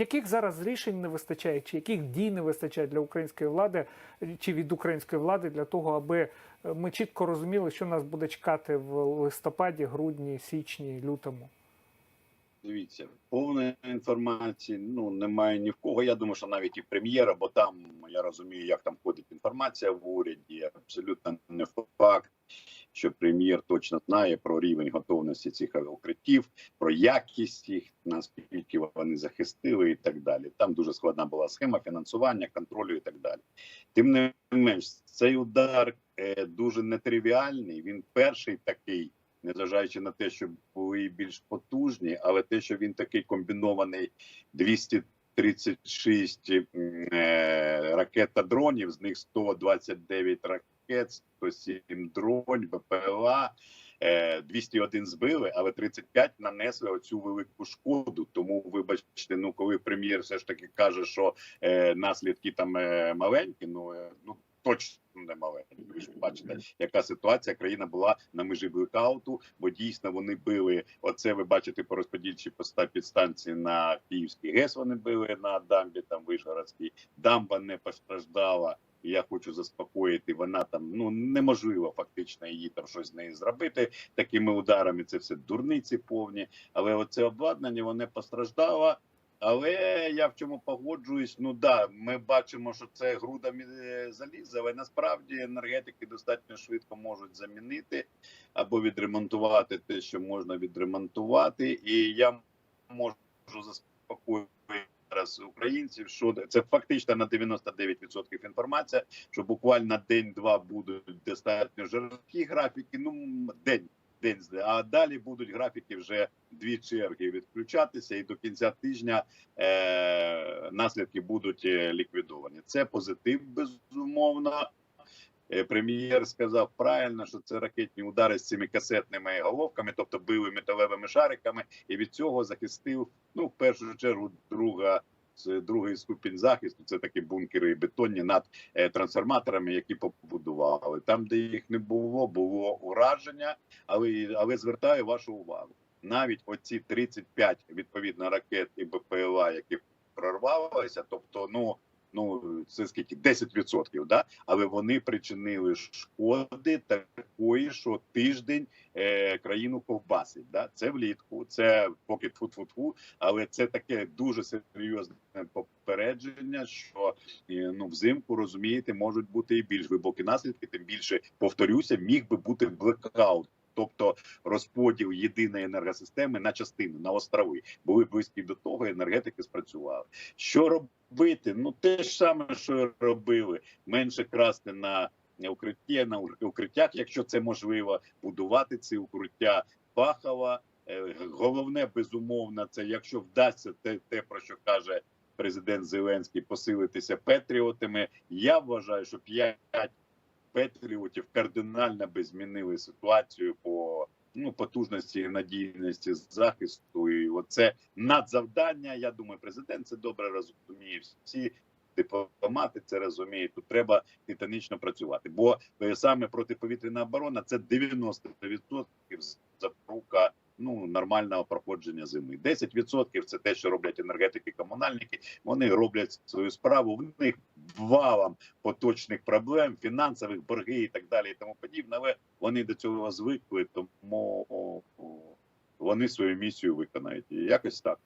яких зараз рішень не вистачає, чи яких дій не вистачає для української влади чи від української влади для того, аби е, ми чітко розуміли, що нас буде чекати в листопаді, грудні, січні, лютому? Дивіться, повної інформації ну немає ні в кого. Я думаю, що навіть і прем'єра, бо там я розумію, як там ходить інформація в уряді. Абсолютно не факт, що прем'єр точно знає про рівень готовності цих укриттів, про якість їх, наскільки вони захистили, і так далі. Там дуже складна була схема фінансування, контролю і так далі. Тим не менш, цей удар е, дуже нетривіальний. Він перший такий незважаючи на те, що були більш потужні, але те, що він такий комбінований 236 м, е, ракет та дронів, з них 129 ракет, 107 дронь, БПЛА. е, 201 збили, але 35 нанесли оцю велику шкоду. Тому, вибачте, ну коли прем'єр все ж таки каже, що е, наслідки там е, маленькі, ну е, ну точно не маленькі. Ви ж бачите, яка ситуація. Країна була на межі блекауту, бо дійсно вони били. Оце ви бачите по розподільчій поста підстанції на Київський ГЕС. Вони били на дамбі там Вишгородській. Дамба не постраждала. Я хочу заспокоїти. Вона там ну неможливо фактично її там щось з нею зробити такими ударами. Це все дурниці повні. Але оце обладнання воно постраждало. Але я в чому погоджуюсь. Ну да, ми бачимо, що це груда заліза, але насправді енергетики достатньо швидко можуть замінити або відремонтувати те, що можна відремонтувати. І я можу заспокоїти зараз українців, що це фактично на 99% інформація, що буквально день-два будуть достатньо жорсткі графіки. Ну день. День а далі будуть графіки вже дві черги відключатися, і до кінця тижня е, наслідки будуть е, ліквідовані. Це позитив, безумовно. Е, Прем'єр сказав правильно, що це ракетні удари з цими касетними головками, тобто били металевими шариками, і від цього захистив ну в першу чергу друга. Це другий ступінь захисту. Це такі бункери бетонні над е, трансформаторами, які побудували. Там, де їх не було, було ураження, але але звертаю вашу увагу. Навіть оці 35 відповідно ракет і БПЛА, які прорвалися, тобто, ну ну це скільки 10%, да? але вони причинили шкоди такої, що тиждень е, країну ковбасить. Да? Це влітку, це поки тфу-тфу-тфу, але це таке дуже серйозне попередження, що е, ну взимку розумієте, можуть бути і більш глибокі наслідки. Тим більше повторюся, міг би бути блекаут. Тобто розподіл єдиної енергосистеми на частини на острови були близькі до того, енергетики спрацювали. Що робити? Ну те ж саме, що робили, менше красти на укритті, на укриттях, якщо це можливо, будувати ці укриття фахово. Е, Головне, безумовно, це якщо вдасться те, те про що каже президент Зеленський, посилитися патріотами. Я вважаю, що 5 патріотів кардинально би змінили ситуацію по ну потужності надійності захисту. І оце надзавдання. Я думаю, президент це добре розуміє. Всі дипломати це розуміють. Тут треба титанічно працювати. Бо е, саме протиповітряна оборона це 90% запрука. Ну, нормального проходження зими. 10% це те, що роблять енергетики, комунальники. Вони роблять свою справу. В них валом поточних проблем, фінансових борги і так далі, і тому подібне. Але вони до цього звикли, тому вони свою місію виконають. І якось так.